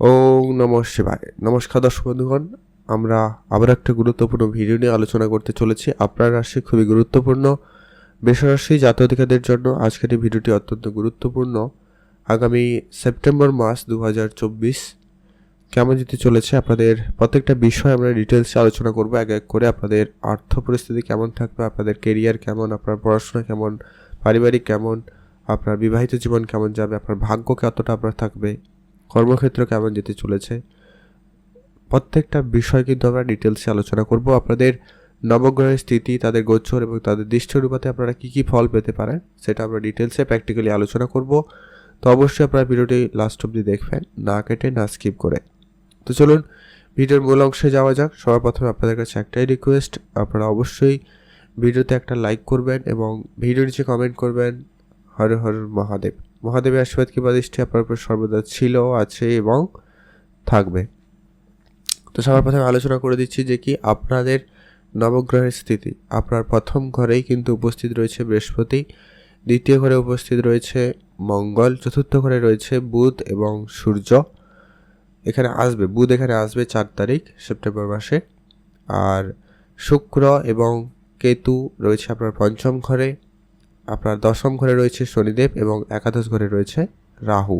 ওম নম শিবায়। নমস্কার দর্শক বন্ধুগণ, আমরা আবার একটা গুরুত্বপূর্ণ ভিডিও নিয়ে আলোচনা করতে চলেছি। আপনার রাশি খুবই গুরুত্বপূর্ণ বেসরাশি জাতীয় অধিকারদের জন্য আজকের এই ভিডিওটি অত্যন্ত গুরুত্বপূর্ণ। আগামী সেপ্টেম্বর মাস দু হাজার চব্বিশ কেমন যেতে চলেছে, আপনাদের প্রত্যেকটা বিষয় আমরা ডিটেলসে আলোচনা করব। এক এক করে আপনাদের আর্থ পরিস্থিতি কেমন থাকবে, আপনাদের কেরিয়ার কেমন, আপনার পড়াশোনা কেমন, পারিবারিক কেমন, আপনার বিবাহিত জীবন কেমন যাবে, আপনার ভাগ্য কতটা আপনার থাকবে কর্মক্ষেত্র কেমন যেতে চলেছে? প্রত্যেকটা বিষয় কিন্তু আমরা ডিটেলসে আলোচনা করব। আপনাদের নবগ্রহের স্থিতি, তাদের গোচর এবং তাদের দৃষ্টি অনুপাতে আপনারা কী কী ফল পেতে পারেন, সেটা আমরা ডিটেলসে প্র্যাকটিক্যালি আলোচনা করব। তো অবশ্যই আপনারা ভিডিওটি লাস্ট অবধি দেখবেন, না কেটে, না স্কিপ করে। তো চলুন, ভিডিওর মূল অংশে যাওয়া যাক। সবার প্রথমে আপনাদের কাছে একটাই রিকোয়েস্ট আপনারা অবশ্যই ভিডিওতে একটা লাইক করবেন এবং ভিডিও নিচে কমেন্ট করবেন, হর হর মহাদেব। মহাদেবের আশীর্বাদ কিংবা দৃষ্টি আপনার উপর সর্বদা ছিল, আছে এবং থাকবে। তো সবার প্রথমে আলোচনা করে দিচ্ছি যে কি আপনাদের নবগ্রহের স্থিতি। আপনার প্রথম ঘরেই কিন্তু উপস্থিত রয়েছে বৃহস্পতি, দ্বিতীয় ঘরে উপস্থিত রয়েছে মঙ্গল, চতুর্থ ঘরে রয়েছে বুধ এবং সূর্য। এখানে আসবে, বুধ এখানে আসবে চার তারিখ, সেপ্টেম্বর মাসে। আর শুক্র এবং কেতু রয়েছে আপনার পঞ্চম ঘরে। আপনার দশম ঘরে রয়েছে শনিদেব এবং একাদশ ঘরে রয়েছে রাহু।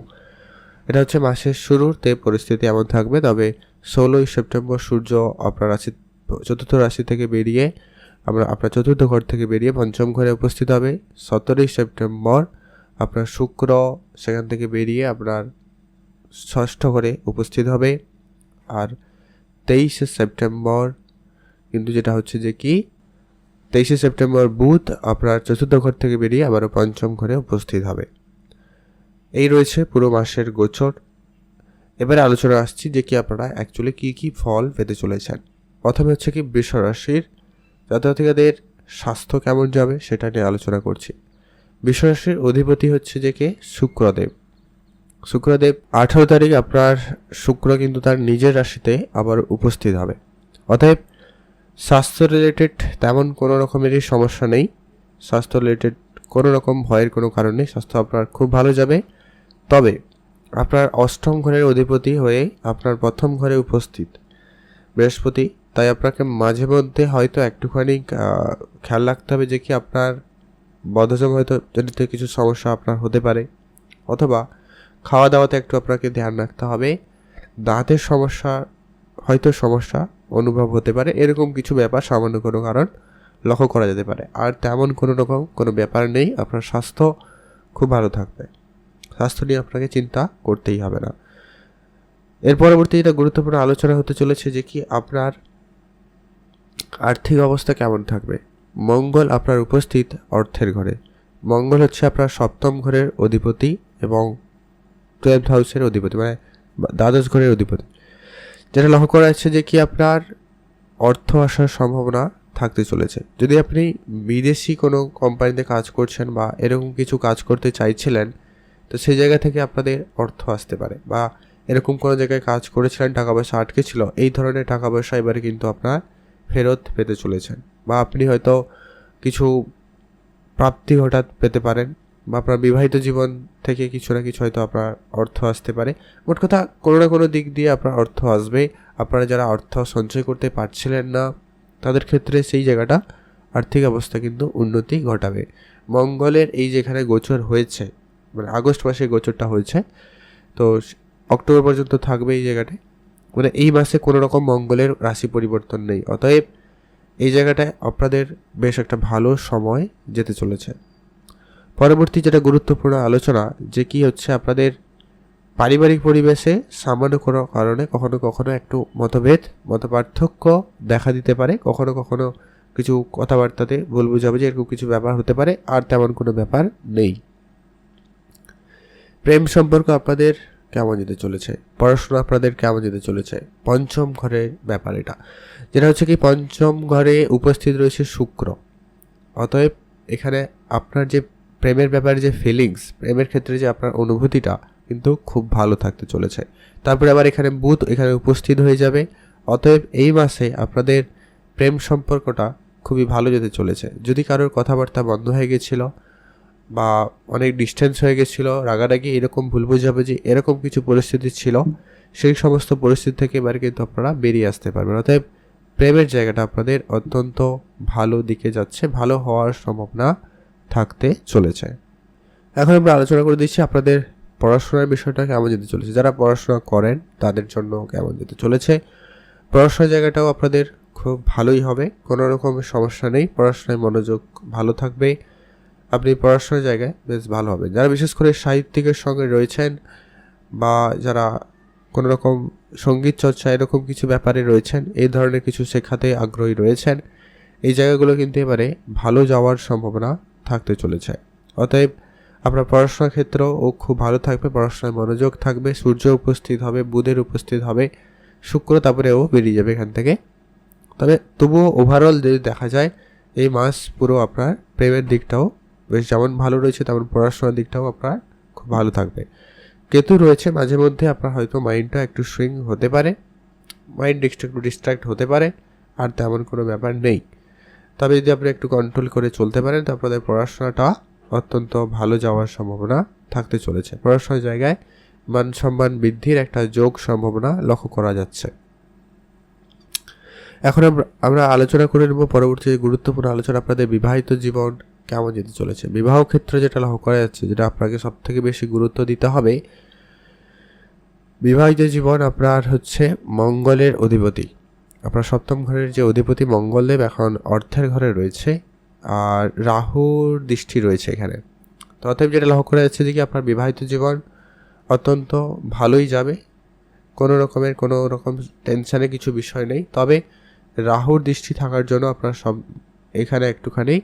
এটা হচ্ছে মাসের শুরুতে পরিস্থিতি এমন থাকবে, তবে ষোলোই সেপ্টেম্বর সূর্য আপনার রাশি, চতুর্থ রাশি থেকে বেরিয়ে আমরা আপনার চতুর্থ ঘর থেকে বেরিয়ে পঞ্চম ঘরে উপস্থিত হবে। সতেরোই সেপ্টেম্বর আপনার শুক্র সেখান থেকে বেরিয়ে আপনার ষষ্ঠ ঘরে উপস্থিত হবে। আর তেইশে সেপ্টেম্বর কিন্তু যেটা হচ্ছে যে কি তেইশে সেপ্টেম্বর বুধ আপনার চতুর্থ ঘর থেকে বেরিয়ে আবারও পঞ্চম ঘরে উপস্থিত হবে। এই রয়েছে পুরো মাসের গোচর। এবারে আলোচনা আসছি যে কি আপনারা অ্যাকচুয়ালি কী কী ফল পেতে চলেছেন। প্রথমে হচ্ছে কি বৃষ রাশির জাতকাদের স্বাস্থ্য কেমন যাবে সেটা নিয়ে আলোচনা করছি। বিশ্বরাশির অধিপতি হচ্ছে যে কে? শুক্রদেব। শুক্রদেব আঠারো তারিখ আপনার শুক্র কিন্তু তার নিজের রাশিতে আবার উপস্থিত হবে। অতএব স্বাস্থ্য রিলেটেড তেমন কোনো রকমেরই সমস্যা নেই। স্বাস্থ্য রিলেটেড কোনো রকম ভয়ের কোনো কারণ স্বাস্থ্য আপনার খুব ভালো যাবে। তবে আপনার অষ্টম ঘরের অধিপতি হয়ে আপনার প্রথম ঘরে উপস্থিত। বৃহস্পতি, তাই আপনাকে মাঝে মধ্যে হয়তো একটুখানি খেয়াল রাখতে হবে যে কি আপনার বদহজম হয়তো জনিত কিছু সমস্যা আপনার হতে পারে। অথবা খাওয়া দাওয়াতে একটু আপনাকে ধ্যান রাখতে হবে। দাঁতের সমস্যা, হয়তো সমস্যা অনুভব হতে পারে। এরকম কিছু ব্যাপার সামান্য কোনো কারণ লক্ষ্য করা যেতে পারে। আর তেমন কোনো রকম কোনো ব্যাপার নেই। আপনার স্বাস্থ্য খুব ভালো থাকবে। স্বাস্থ্য নিয়ে আপনাকে চিন্তা করতেই হবে না। এর পরবর্তী এটা গুরুত্বপূর্ণ আলোচনা হতে চলেছে যে কি আপনার আর্থিক অবস্থা কেমন থাকবে? মঙ্গল আপনার উপস্থিত অর্থের ঘরে। মঙ্গল হচ্ছে আপনার সপ্তম ঘরের অধিপতি এবং টুয়েলভ হাউসের অধিপতি মানে দ্বাদশ ঘরের অধিপতি। যেটা লক্ষ্য করা যাচ্ছে যে কি আপনার অর্থ আসার সম্ভাবনা থাকতে চলেছে। যদি আপনি বিদেশি কোনো কোম্পানিতে কাজ করছেন বা এরকম কিছু কাজ করতে চাইছিলেন, তো সেই জায়গা থেকে আপনাদের অর্থ আসতে পারে বা এরকম কোনো জায়গায় কাজ করেছিলেন, টাকা পয়সা আটকে ছিল, এই ধরনের টাকা পয়সা এবারে কিন্তু আপনার ফেরত পেতে চলেছেন। বা আপনি হয়তো কিছু প্রাপ্তি হঠাৎ পেতে পারেন বা আপনার বিবাহিত জীবন থেকে কিছু না কিছু হয়তো আপনার অর্থ আসতে পারে। মোট কথা, কোনো না কোনো দিক দিয়ে আপনার অর্থ আসবে। আপনারা যারা অর্থ সঞ্চয় করতে পারছিলেন না, তাদের ক্ষেত্রে সেই জায়গাটা আর্থিক অবস্থা কিন্তু উন্নতি ঘটাবে। মঙ্গলের এই যেখানে গোচর হয়েছে মানে আগস্ট মাসে গোচরটা হয়েছে, তো অক্টোবর পর্যন্ত থাকবে এই জায়গাটায় মানে এই মাসে কোনো রকম মঙ্গলের রাশি পরিবর্তন নেই। অতএব এই জায়গাটায় আপনাদের বেশ একটা ভালো সময় যেতে চলেছে। পরবর্তী যেটা গুরুত্বপূর্ণ আলোচনা, যে কি হচ্ছে আপনাদের পারিবারিক পরিবেশে সামান্য কোনো কারণে কখনো কখনো একটু মতভেদ, মতপার্থক্য দেখা দিতে পারে। কখনো কখনো কিছু কথাবার্তাতে ভুল যে এরকম কিছু ব্যাপার হতে পারে, আর তেমন কোনো ব্যাপার নেই। প্রেম সম্পর্ক আপনাদের কেমন যেতে চলেছে? পড়াশোনা আপনাদের কেমন যেতে চলেছে? পঞ্চম ঘরের ব্যাপার এটা। যেটা হচ্ছে কি, পঞ্চম ঘরে উপস্থিত রয়েছে শুক্র। অতএব এখানে আপনার যে প্রেমের ব্যাপারে যে ফিলিংস প্রেমের ক্ষেত্রে যে আপনার অনুভূতিটা কিন্তু খুব ভালো থাকতে চলেছে। তারপরে আবার এখানে বুধ এখানে উপস্থিত হয়ে যাবে। অতএব এই মাসে আপনাদের প্রেম সম্পর্কটা খুবই ভালো যেতে চলেছে। যদি কারোর কথাবার্তা বন্ধ হয়ে গেছিল বা অনেক ডিস্টেন্স হয়ে গেছিল, রাগারাগি, এরকম ভুল বুঝাবুঝি, এরকম কিছু পরিস্থিতি ছিল, সেই সমস্ত পরিস্থিতি থেকে এবার কিন্তু আপনারা বেরিয়ে আসতে পারবেন। অতএব প্রেমের জায়গাটা আপনাদের অত্যন্ত ভালো দিকে যাচ্ছে, ভালো হওয়ার সম্ভাবনা থাকতে চলেছে। এখন আমরা আলোচনা করে দিচ্ছি আপনাদের পড়াশোনার বিষয়টা কেমন যেতে চলেছে। যারা পড়াশোনা করেন, তাদের জন্য কেমন যেতে চলেছে। পড়াশোনার জায়গাটাও আপনাদের খুব ভালোই হবে। কোনো রকম সমস্যা নেই। পড়াশোনায় মনোযোগ ভালো থাকবে। আপনি পড়াশোনার জায়গায় বেশ ভালো হবে যারা বিশেষ করে সাহিত্যিকের সঙ্গে রয়েছেন বা যারা কোনো রকম সংগীত চর্চা, এরকম কিছু ব্যাপারে রয়েছেন, এই ধরনের কিছু শেখাতে আগ্রহী রয়েছেন, এই জায়গাগুলো কিন্তু এবারে ভালো যাওয়ার সম্ভাবনা থাকতে চলেছে। অতএব আপনার পড়াশোনার ক্ষেত্রেও ও খুব ভালো থাকবে, পড়াশোনায় মনোযোগ থাকবে, সূর্য উপস্থিত হবে, বুধের উপস্থিত হবে, শুক্র তারপরে ও বেরিয়ে যাবে এখান থেকে। তবে তবুও ওভারঅল যদি দেখা যায়, এই মাস পুরো আপনার প্রেমের দিকটাও বেশ যেমন ভালো রয়েছে, তেমন পড়াশোনার দিকটাও আপনার খুব ভালো থাকবে। কেতু রয়েছে, মাঝে মধ্যে আপনার হয়তো মাইন্ডটা একটু সুইং হতে পারে মাইন্ড একটু ডিস্ট্র্যাক্ট হতে পারে, আর তেমন কোনো ব্যাপার নেই। তবে যদি আপনি একটু কন্ট্রোল করে চলতে পারেন, তো আপনাদের পড়াশোনাটা অত্যন্ত ভালো যাওয়ার সম্ভাবনা থাকতে চলেছে। পড়াশোনার জায়গায় মান সম্মান বৃদ্ধির একটা যোগ সম্ভাবনা লক্ষ্য করা যাচ্ছে। এখন আমরা আলোচনা করে নেব পরবর্তী গুরুত্বপূর্ণ আলোচনা, আপনাদের বিবাহিত জীবন কেমন যেতে চলেছে। বিবাহ ক্ষেত্রে যেটা লক্ষ্য করা যাচ্ছে, যেটা আপনাকে সব থেকে বেশি গুরুত্ব দিতে হবে, বিবাহিত জীবন আপনার হচ্ছে মঙ্গলের অধিপতি। আপনার সপ্তম ঘরের যে অধিপতি মঙ্গলদেব এখন অর্থের ঘরে রয়েছে, আর রাহুর দৃষ্টি রয়েছে এখানে। তো অতএব যেটা লক্ষ্য করা যাচ্ছে যে কি আপনার বিবাহিত জীবন অত্যন্ত ভালোই যাবে, কোনো রকমের, কোনো রকম টেনশানে কিছু বিষয় নেই। তবে রাহুর দৃষ্টি থাকার জন্য আপনার সব, এখানে একটুখানি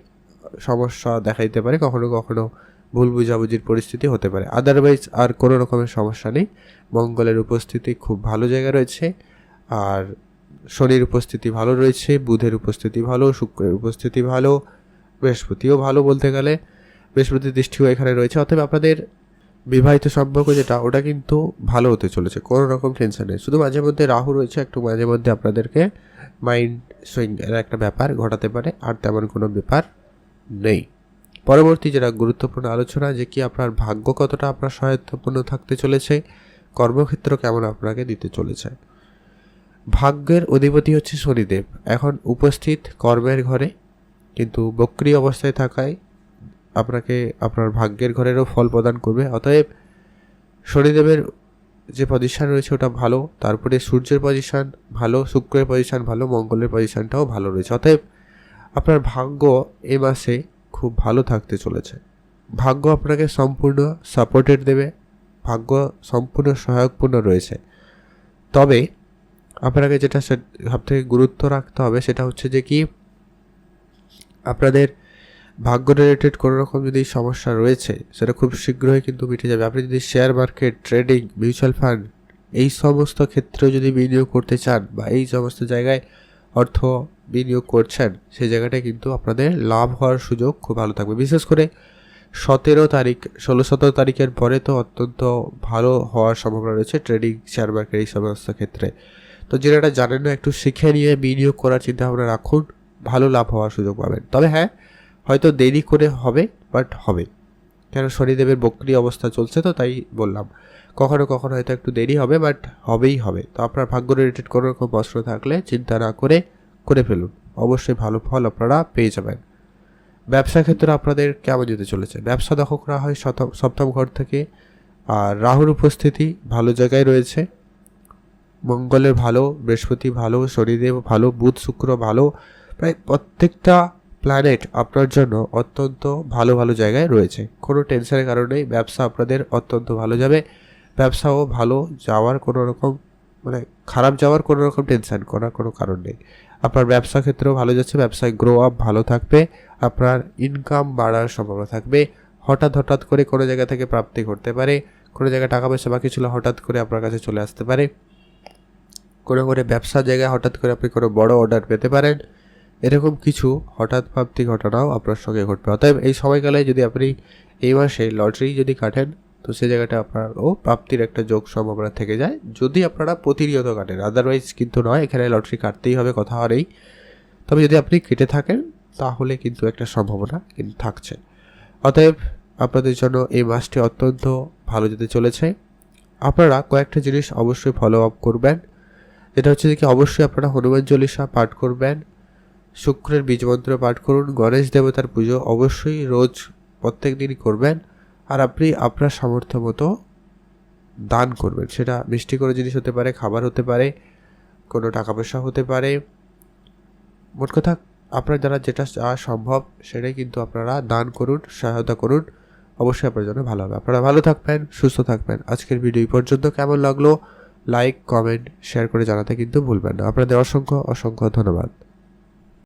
সমস্যা দেখা দিতে পারে, কখনো কখনো ভুল বুঝাবুঝির পরিস্থিতি হতে পারে। আদারওয়াইজ আর কোনো রকমের সমস্যা নেই। মঙ্গলের উপস্থিতি খুব ভালো জায়গা রয়েছে, আর শনির উপস্থিতি ভালো রয়েছে, বুধের উপস্থিতি ভালো, শুক্রের উপস্থিতি ভালো, বৃহস্পতিও ভালো বলতে গেলে। বৃহস্পতির দৃষ্টিও এখানে রয়েছে। অতএব আপনাদের বিবাহিত সম্পর্ক যেটা, ওটা কিন্তু ভালো হতে চলেছে। কোনো রকম টেনশন নেই। শুধু মাঝে মধ্যে রাহু রয়েছে, একটু মাঝে মধ্যে আপনাদেরকে মাইন্ড সুইং এর একটা ব্যাপার ঘটাতে পারে, আর তেমন কোনো ব্যাপার নেই। পরবর্তী যেটা গুরুত্বপূর্ণ আলোচনা, যে কি আপনার ভাগ্য কতটা আপনার সহায়তাপূর্ণ থাকতে চলেছে, কর্মক্ষেত্র কেমন আপনাকে দিতে চলেছে। ভাগ্যের অধিপতি হচ্ছে শনিদেব। এখন উপস্থিত কর্মের ঘরে, কিন্তু বক্রি অবস্থায় থাকায় আপনাকে আপনার ভাগ্যের ঘরেরও ফল প্রদান করবে। অতএব শনিদেবের যে পজিশান রয়েছে ওটা ভালো, তারপরে সূর্যের পজিশান ভালো, শুক্রের পজিশান ভালো, মঙ্গলের পজিশানটাও ভালো রয়েছে। অতএব আপনার ভাগ্য এ মাসে খুব ভালো থাকতে চলেছে। ভাগ্য আপনাকে সম্পূর্ণ সাপোর্টেড দেবে, ভাগ্য সম্পূর্ণ সহায়কপূর্ণ রয়েছে। তবে আপনাকে যেটা সব থেকে গুরুত্ব রাখতে হবে সেটা হচ্ছে যে কি, আপনাদের ভাগ্য রিলেটেড কোনো রকম যদি সমস্যা রয়েছে, সেটা খুব শীঘ্রই কিন্তু মিটে যাবে। আপনি যদি share market trading mutual fund এই সমস্ত ক্ষেত্রেও যদি বিনিয়োগ করতে চান বা এই সমস্ত জায়গায় অর্থ বিনিয়োগ করছেন সেই জায়গাটায় কিন্তু আপনাদের লাভ হওয়ার সুযোগ খুব ভালো থাকবে। বিশেষ করে সতেরো তারিখ, ষোলো সতেরো তারিখের পরে তো অত্যন্ত ভালো হওয়ার সম্ভাবনা রয়েছে ট্রেডিং শেয়ার মার্কেট এই সমস্ত ক্ষেত্রে। তো যেটা জানেন না একটু শিখে নিয়ে বিনিয়োগ করার চিন্তা ভাবনা রাখুন, ভালো লাভ হওয়ার সুযোগ পাবেন। তবে হ্যাঁ হয়তো দেরি করে হবে বাট হবে। কেন, শনিদেবের বক্রি অবস্থা চলছে তো, তাই বললাম। কখনো কখনো হয়তো একটু দেরি হবে বাট হবেই হবে। তো আপনার ভাগ্য রিলেটেড কোনো রকম প্রশ্ন থাকলে চিন্তা না করে করে ফেলুন। অবশ্যই ভালো ফল আপনারা পেয়ে যাবেন। ব্যবসা ক্ষেত্রে আপনাদের কেমন যেতে চলেছে? ব্যবসা দখল করা হয় সপ্তম ঘর থেকে, আর রাহুর উপস্থিতি ভালো জায়গায় রয়েছে। মঙ্গলের ভালো, বৃহস্পতি ভালো, শনিদেব ভালো, বুধ, শুক্র ভালো, প্রায় প্রত্যেকটা প্ল্যানেট আপনার জন্য অত্যন্ত ভালো ভালো জায়গায় রয়েছে। কোনো টেনশনের কারণেই ব্যবসা আপনাদের অত্যন্ত ভালো যাবে। ব্যবসাও ভালো, যাওয়ার কোনো রকম মানে খারাপ যাওয়ার কোনো রকম টেনশন করার কোনো কারণ নেই। আপনার ব্যবসা ক্ষেত্রেও ভালো যাচ্ছে, ব্যবসায় গ্রো আপ ভালো থাকবে, আপনার ইনকাম বাড়ার সম্ভাবনা থাকবে। হঠাৎ হঠাৎ করে কোনো জায়গা থেকে প্রাপ্তি ঘটতে পারে, কোনো জায়গায় টাকা পয়সা বাকি ছিল, হঠাৎ করে আপনার কাছে চলে আসতে পারে। কোনো করে ব্যবসার জায়গায় হঠাৎ করে আপনি কোনো বড় অর্ডার পেতে পারেন, এরকম কিছু হঠাৎ প্রাপ্তি ঘটনাও আপনার সঙ্গে ঘটবে। অতএব এই সময়কালে যদি আপনি এই মাসে লটারি যদি কাটেন, তো সেই জায়গাটা আপনার ও প্রাপ্তির একটা যোগ সম্ভাবনা থেকে যায়। যদি আপনারা প্রতিনিয়ত কাটেন আদারওয়াইজ কিন্তু নয়, এখানে লটারি কাটতেই হবে, কথা হরেই তবে যদি আপনি কেটে থাকেন, তাহলে কিন্তু একটা সম্ভাবনা কিন্তু থাকছে। অতএব আপনাদের জন্য এই মাসটি অত্যন্ত ভালো যেতে চলেছে। আপনারা কয়েকটা জিনিস অবশ্যই ফলো আপ করবেন। যেটা হচ্ছে যে কি অবশ্যই আপনারা হনুমান চল্লিশা পাঠ করবেন, শুক্রের বীজ মন্ত্র পাঠ করুন, গণেশ দেবতার পুজো অবশ্যই রোজ প্রত্যেক দিনই করবেন, আর আপনি আপনার সামর্থ্য মতো দান করবেন। সেটা মিষ্টি কোনো জিনিস হতে পারে, খাবার হতে পারে, কোনো টাকা পয়সা হতে পারে। মোট কথা, আপনার দ্বারা যেটা যা সম্ভব, সেটাই কিন্তু আপনারা দান করুন, সহায়তা করুন। অবশ্যই আপনার জন্য ভালো হবে। আপনারা ভালো থাকবেন, সুস্থ থাকবেন। আজকের ভিডিও এই পর্যন্ত। কেমন লাগল? লাইক কমেন্ট শেয়ার করে জানাতে কিন্তু ভুলবেন না। আপনাদের অসংখ্য অসংখ্য ধন্যবাদ।